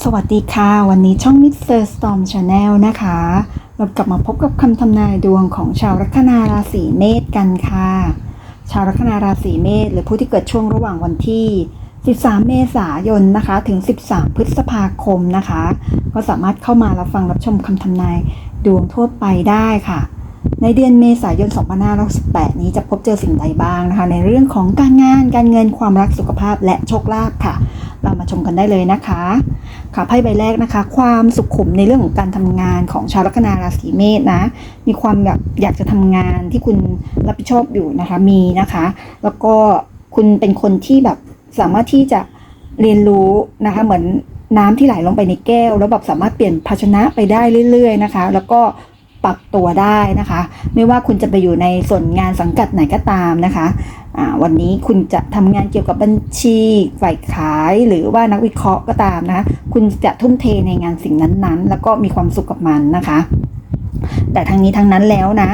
สวัสดีค่ะ วันนี้ช่อง Mr. Storm Channel นะคะ เรากลับมาพบกับคำทำนายดวงของชาวลัคนาราศีเมษกันค่ะ ชาวลัคนาราศีเมษหรือผู้ที่เกิดช่วงระหว่างวันที่ 13 เมษายนนะคะ ถึง 13 พฤษภาคมนะคะ ก็สามารถเข้ามารับฟังรับชมคำทำนายดวงทั่วไปได้ค่ะ ในเดือนเมษายน 2568 นี้จะพบเจอสิ่งใดบ้างนะคะ ในเรื่องของการงาน การเงิน ความรัก สุขภาพ และโชคลาภค่ะ เรามาชมกันได้เลยนะคะ ค่ะไพ่ใบแรกนะคะ ความสุขุมในเรื่องของการทำงานของชาวลัคนาราศีเมษนะ มีความแบบอยากจะทำงานที่คุณรับผิดชอบอยู่นะคะ มีนะคะ แล้วก็คุณเป็นคนที่แบบสามารถที่จะเรียนรู้นะคะ เหมือนน้ำที่ไหลลงไปในแก้ว แล้วแบบสามารถเปลี่ยนภาชนะไปได้เรื่อย ๆ นะคะ แล้วก็ ปรับตัวได้นะคะ ไม่ว่าคุณจะไปอยู่ในส่วนงานสังกัดไหนก็ตามนะคะวันนี้คุณจะทำงานเกี่ยวกับบัญชีฝ่ายขายหรือว่านักวิเคราะห์ก็ตามนะคะคุณจะทุ่มเทในงานสิ่งนั้นๆ แล้วก็มีความสุขกับมันนะคะ แต่ทั้งนี้ทั้งนั้นแล้วนะ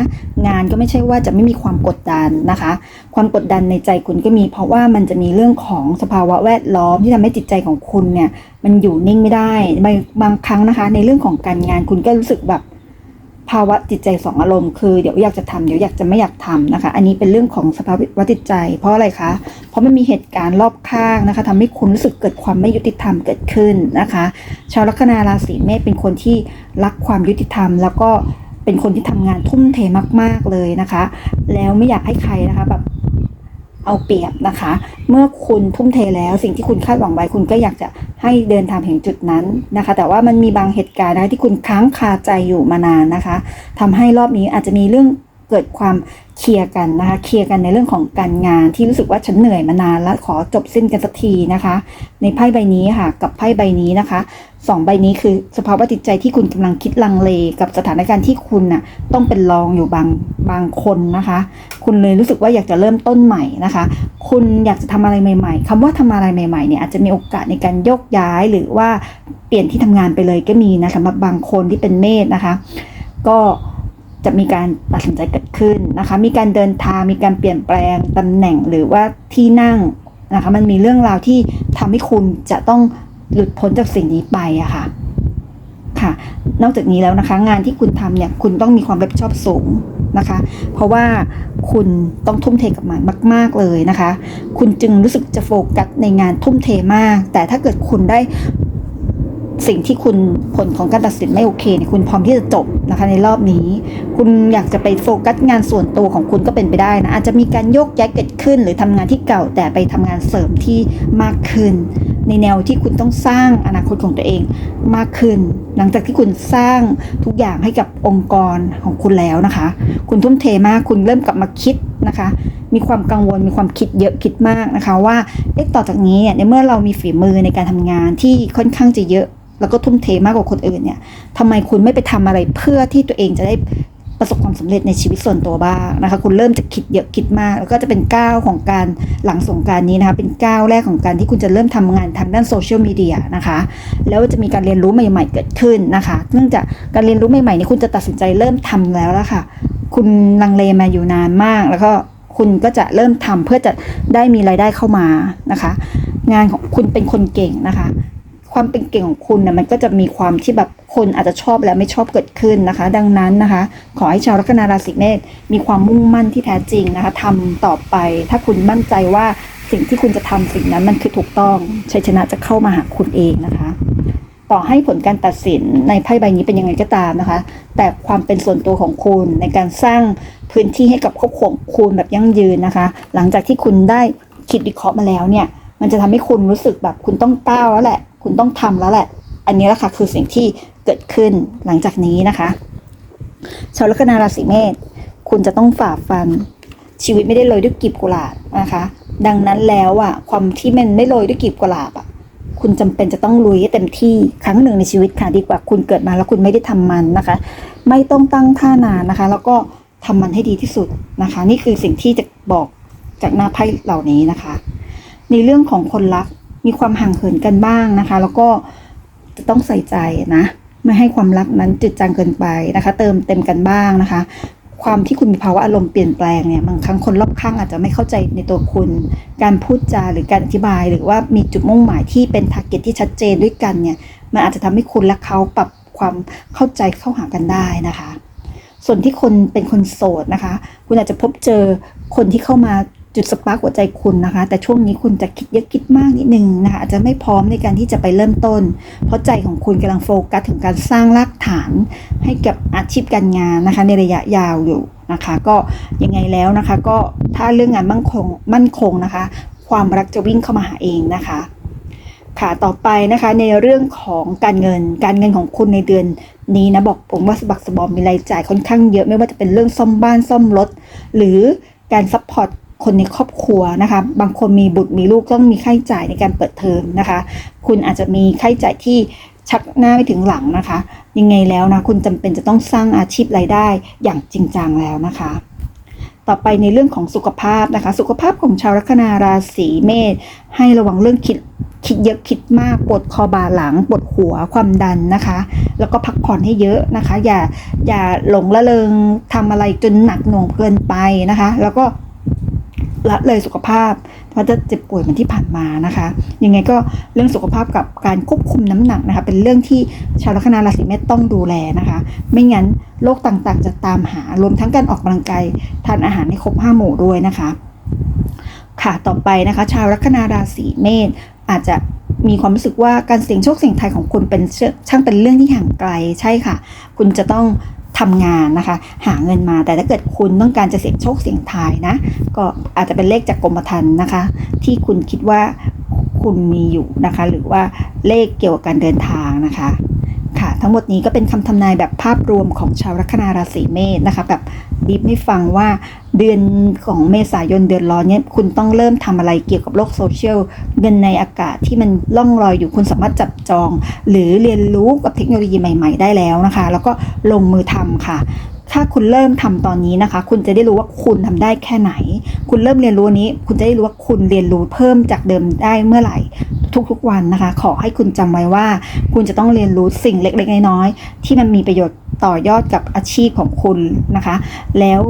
งานก็ไม่ใช่ว่าจะไม่มีความกดดันนะคะ ความกดดันในใจคุณก็มี เพราะว่ามันจะมีเรื่องของสภาวะแวดล้อมที่ทำให้จิตใจของคุณเนี่ยมันอยู่นิ่งไม่ได้บางบางครั้งนะคะ ในเรื่องของการงานคุณก็รู้สึกแบบ ภาวะจิตใจสองอารมณ์คือเดี๋ยวอยากจะทำเดี๋ยวอยากจะไม่อยากทำนะคะ อันนี้เป็นเรื่องของสภาวะจิตใจ เพราะอะไรคะ เพราะมันมีเหตุการณ์รอบข้างนะคะทำให้คุณรู้สึกเกิดความไม่ยุติธรรมเกิดขึ้นนะคะ ชาวลัคนาราศีเมษเป็นคนที่รักความยุติธรรม แล้วก็เป็นคนที่ทำงานทุ่มเทมาก ๆเลยนะคะ แล้วไม่อยากให้ใครนะคะแบบเอาเปรียบนะคะ เมื่อคุณทุ่มเทแล้วสิ่งที่คุณคาดหวังไว้คุณก็อยากจะ ให้เดินทางถึงจุดนั้นนะคะ แต่ว่ามันมีบางเหตุการณ์นะคะที่คุณค้างคาใจอยู่มานานนะคะทำให้รอบนี้อาจจะมีเรื่อง เกิดความเคลียร์กันนะคะ เคลียร์กันในเรื่องของการงานที่รู้สึกว่าฉันเหนื่อยมานานแล้วขอจบสิ้นกันสักทีนะคะ ในไพ่ใบนี้ค่ะ กับไพ่ใบนี้นะคะสองใบนี้คือสภาวะจิตใจที่คุณกำลังคิดลังเลกับสถานการณ์ที่คุณน่ะต้องเป็นรองอยู่บางบางคนนะคะ คุณเลยรู้สึกว่าอยากจะเริ่มต้นใหม่นะคะ คุณอยากจะทำอะไรใหม่ ๆคำว่าทำอะไรใหม่ๆเนี่ยอาจจะมีโอกาสในการโยกย้ายหรือว่าเปลี่ยนที่ทำงานไปเลยก็มีนะสำหรับบางคนที่เป็นเมษนะคะ ก็ จะมีการตัดสินใจเกิดขึ้นนะคะ มีการเดินทาง มีการเปลี่ยนแปลงตำแหน่งหรือว่าที่นั่งนะคะ มันมีเรื่องราวที่ทำให้คุณจะต้องหลุดพ้นจากสิ่งนี้ไปอะค่ะ ค่ะ นอกจากนี้แล้วนะคะ งานที่คุณทำเนี่ยคุณต้องมีความรับผิดชอบสูงนะคะ เพราะว่าคุณต้องทุ่มเทกับมันมาก ๆเลยนะคะ คุณจึงรู้สึกจะโฟกัสในงานทุ่มเทมาก แต่ถ้าเกิดคุณได้ สิ่งที่คุณผลของการตัดสินไม่โอเคเนี่ยคุณพร้อมที่จะจบนะคะในรอบนี้ คุณอยากจะไปโฟกัสงานส่วนตัวของคุณก็เป็นไปได้นะอาจจะมีการโยกย้ายเกิดขึ้น หรือทำงานที่เก่าแต่ไปทำงานเสริมที่มากขึ้น ในแนวที่คุณต้องสร้างอนาคตของตัวเองมากขึ้น หลังจากที่คุณสร้างทุกอย่างให้กับองค์กรของคุณแล้วนะคะ คุณทุ่มเทมากคุณเริ่มกลับมาคิดนะคะ มีความกังวลมีความคิดเยอะคิดมากนะคะ ว่าเอ๊ะต่อจากนี้เนี่ยในเมื่อเรามีฝีมือในการทำงานที่ค่อนข้างจะเยอะ แล้วก็ทุ่มเทมากกว่าคนอื่นเนี่ยทำไมคุณไม่ไปทำอะไรเพื่อที่ตัวเองจะได้ประสบความสำเร็จในชีวิตส่วนตัวบ้างนะคะ คุณเริ่มจะคิดเยอะคิดมาก แล้วก็จะเป็นก้าวของการหลังสงกรารนี้นะคะ เป็นก้าวแรกของการที่คุณจะเริ่มทำงานทางด้านโซเชียลมีเดียนะคะ แล้วจะมีการเรียนรู้ใหม่ ๆ เกิดขึ้นนะคะ เนื่องจากการเรียนรู้ใหม่ๆนี้คุณจะตัดสินใจเริ่มทำแล้วละค่ะ คุณลังเลมาอยู่นานมาก แล้วก็คุณก็จะเริ่มทำเพื่อจะได้มีรายได้เข้ามานะคะ งานของคุณเป็นคนเก่งนะคะ ความเป็นเก่งของคุณนะมันก็จะมีความที่แบบคนอาจจะชอบและไม่ชอบเกิดขึ้นนะคะ ดังนั้นนะคะ ขอให้ชาวลัคนาราศีเมษมีความมุ่งมั่นที่แท้จริงนะคะทำต่อไป ถ้าคุณมั่นใจว่าสิ่งที่คุณจะทำสิ่งนั้นมันคือถูกต้องชัยชนะจะเข้ามาหาคุณเองนะคะ ต่อให้ผลการตัดสินในไพ่ใบนี้เป็นยังไงก็ตามนะคะ แต่ความเป็นส่วนตัวของคุณในการสร้างพื้นที่ให้กับครอบครัวคุณแบบยั่งยืนนะคะ หลังจากที่คุณได้คิดวิเคราะห์มาแล้วเนี่ย มันจะทำให้คุณรู้สึกแบบคุณต้องก้าวแล้วแหละ คุณต้องทำแล้วแหละ อันนี้แหละค่ะคือสิ่งที่เกิดขึ้นหลังจากนี้นะคะชาวลัคนาราศีเมษคุณจะต้องฝ่าฟันชีวิตไม่ได้โรยด้วยกีบกุหลาบนะคะ ดังนั้นแล้วอะความที่มันไม่โรยด้วยกีบกุหลาบอะคุณจำเป็นจะต้องลุยให้เต็มที่ครั้งหนึ่งในชีวิตค่ะดีกว่าคุณเกิดมาแล้วคุณไม่ได้ทำมันนะคะ ไม่ต้องตั้งท่านานนะคะ แล้วก็ทำมันให้ดีที่สุดนะคะ นี่คือสิ่งที่จะบอกจากหน้าไพ่เหล่านี้นะคะ ในเรื่องของคนรัก มีความห่างเหินกันบ้างนะคะ แล้วก็จะต้องใส่ใจนะ ไม่ให้ความรักนั้นจืดจางเกินไปนะคะ เติมเต็มกันบ้างนะคะ ความที่คุณมีภาวะอารมณ์เปลี่ยนแปลงเนี่ยบางครั้งคนรอบข้างอาจจะไม่เข้าใจในตัวคุณ การพูดจาหรือการอธิบาย หรือว่ามีจุดมุ่งหมายที่เป็นทาร์เก็ตที่ชัดเจนด้วยกันเนี่ยมันอาจจะทำให้คุณและเขาปรับความเข้าใจเข้าหากันได้นะคะ ส่วนที่คนเป็นคนโสดนะคะ คุณอาจจะพบเจอคนที่เข้ามา จุดสปาร์กหัวใจคุณนะคะ แต่ช่วงนี้คุณจะคิดเยอะคิดมากนิดนึงนะคะอาจจะไม่พร้อมในการที่จะไปเริ่มต้น เพราะใจของคุณกำลังโฟกัสถึงการสร้างรากฐาน ให้กับอาชีพการงานนะคะ ในระยะยาวอยู่นะคะ ก็ยังไงแล้วนะคะ ก็ถ้าเรื่องงานมั่นคงมั่นคงนะคะ ความรักจะวิ่งเข้ามาหาเองนะคะค่ะต่อไปนะคะในเรื่องของการเงินการเงินของคุณในเดือนนี้นะบอกผมว่าสบักสบอมมีรายจ่ายค่อนข้างเยอะไม่ว่าจะเป็นเรื่องซ่อมบ้านซ่อมรถ หรือการซัพพอร์ต คนในครอบครัวนะคะ บางคนมีบุตรมีลูกต้องมีค่าใช้จ่ายในการเปิดเทอมนะคะ คุณอาจจะมีค่าใช้จ่ายที่ชักหน้าไม่ถึงหลังนะคะ ยังไงแล้วนะคุณจำเป็นจะต้องสร้างอาชีพรายได้อย่างจริงจังแล้วนะคะ ต่อไปในเรื่องของสุขภาพนะคะ สุขภาพของชาวลัคนาราศีเมษให้ระวังเรื่องคิดคิดเยอะคิดมากปวดคอบ่าหลังปวดหัวความดันนะคะ แล้วก็พักผ่อนให้เยอะนะคะ อย่าอย่าหลงละเลงทำอะไรจนหนักหน่วงเกินไปนะคะ แล้วก็ ละเลยสุขภาพเพราะจะเจ็บป่วยเหมือนที่ผ่านมานะคะ ยังไงก็เรื่องสุขภาพกับการควบคุมน้ำหนักนะคะ เป็นเรื่องที่ชาวลัคนาราศีเมษต้องดูแลนะคะ ไม่งั้นโรคต่างๆ จะตามหารวมทั้งการออกกำลังกายทานอาหารให้ครบห้าหมู่ด้วยนะคะ ค่ะต่อไปนะคะ ชาวลัคนาราศีเมษอาจจะมีความรู้สึกว่าการเสี่ยงโชคเสี่ยงทายของคุณเป็นช่างเป็นเรื่องที่ห่างไกลใช่ค่ะ คุณจะต้อง ทำงานนะคะ หาเงินมาแต่ถ้าเกิดคุณต้องการจะเสี่ยงโชคเสี่ยงทายนะ ก็อาจจะเป็นเลขจากกรมธรรม์นะคะ ที่คุณคิดว่าคุณมีอยู่นะคะ หรือว่าเลขเกี่ยวกับการเดินทางนะคะ ค่ะ ทั้งหมดนี้ก็เป็นคำทำนายแบบภาพรวมของชาวลัคนาราศีเมษนะคะแบบ บีบไม่ฟังว่าเดือนของเมษายนเดือนร้อนเนี่ยคุณต้องเริ่มทำอะไรเกี่ยวกับโลกโซเชียลเงินในอากาศที่มันล่องลอยอยู่คุณสามารถจับจอง หรือเรียนรู้กับเทคโนโลยีใหม่ ๆ ได้แล้วนะคะ แล้วก็ลงมือทำค่ะ ถ้าคุณเริ่มทำตอนนี้นะคะ คุณจะได้รู้ว่าคุณทำได้แค่ไหน คุณเริ่มเรียนรู้นนี้ คุณจะได้รู้ว่าคุณเรียนรู้เพิ่มจากเดิมได้เมื่อไหร่ทุกๆวันนะคะ ขอให้คุณจำไว้ว่า คุณจะต้องเรียนรู้สิ่งเล็กๆน้อยๆที่มันมีประโยชน์ ต่อยอดกับอาชีพของคุณนะคะ แล้ว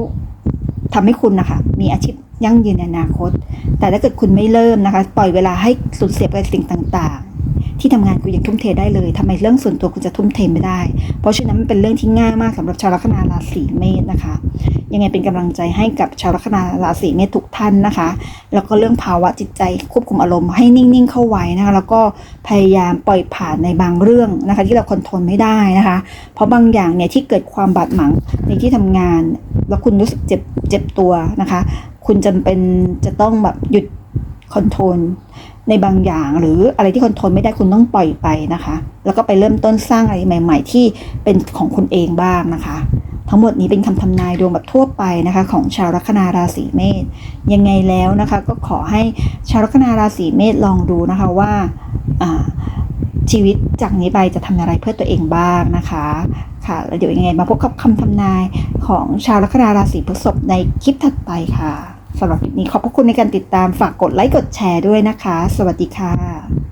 ทำให้คุณนะคะ มีอาชีพยั่งยืนในอนาคต แต่ถ้าเกิดคุณไม่เริ่มนะคะ ปล่อยเวลาให้สูญเสียไปกับสิ่งต่างๆ ที่ทำงานคุณยังทุ่มเทได้เลยทำไมเรื่องส่วนตัวคุณจะทุ่มเทไม่ได้ เพราะฉะนั้นมันเป็นเรื่องที่ง่ายมากสำหรับชาวลัคนาราศีเมษนะคะ ยังไงเป็นกำลังใจให้กับชาวลัคนาราศีเมษทุกท่านนะคะ แล้วก็เรื่องภาวะจิตใจควบคุมอารมณ์ให้นิ่งๆเข้าไว้นะคะแล้วก็พยายามปล่อยผ่านในบางเรื่องนะคะ ที่เราคอนโทรลไม่ได้นะคะ เพราะบางอย่างเนี่ยที่เกิดความบาดหมางในที่ทำงาน แล้วคุณรู้สึกเจ็บเจ็บตัวนะคะ คุณจำเป็นจะต้องแบบหยุดคอนโทรลในบางอย่างหรืออะไรที่คอนโทรลไม่ได้คุณต้องปล่อยไปนะคะ แล้วก็ไปเริ่มต้นสร้างอะไรใหม่ ๆ ที่เป็นของคุณเองบ้างนะคะ ทั้งหมดนี้เป็นคำทำนายดวงแบบทั่วไปนะคะ ของชาวลัคนาราศีเมษยังไงแล้วนะคะก็ขอให้ชาวลัคนาราศีเมษลองดูนะคะว่าชีวิตจากนี้ไปจะทำอะไรเพื่อตัวเองบ้างนะคะค่ะแล้วเดี๋ยวยังไงมาพบกับคำทำนายของชาวลัคนาราศีพฤษภในคลิปถัดไปค่ะสำหรับคลิปนี้ขอบพระคุณในการติดตามฝากกดไลค์กดแชร์ด้วยนะคะ สวัสดีค่ะ